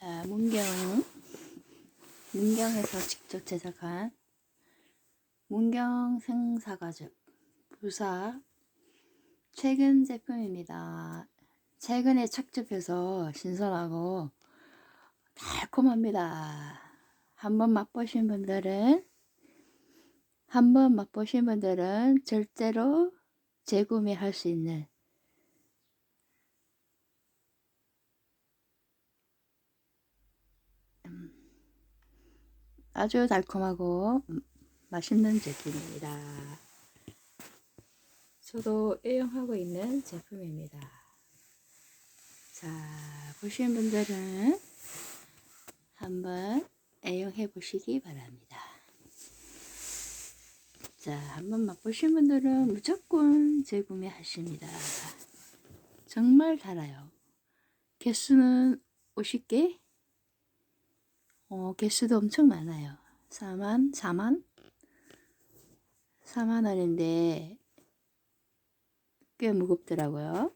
아, 문경, 문경에서 직접 제작한 문경 생사과즙 부사 최근 제품입니다. 최근에 착즙해서 신선하고 달콤합니다. 한번 맛보신 분들은 한번 맛보신 분들은 절대로 재구매할 수 있는 아주 달콤하고 음, 맛있는 제품입니다. 저도 애용하고 있는 제품입니다. 자, 보신 분들은 한번 애용해 보시기 바랍니다. 자, 한번 맛보신 분들은 무조건 재구매 하십니다. 정말 달아요. 개수는 50개? 어, 개수도 엄청 많아요. 4만, 4만? 4만 원인데 꽤 무겁더라고요.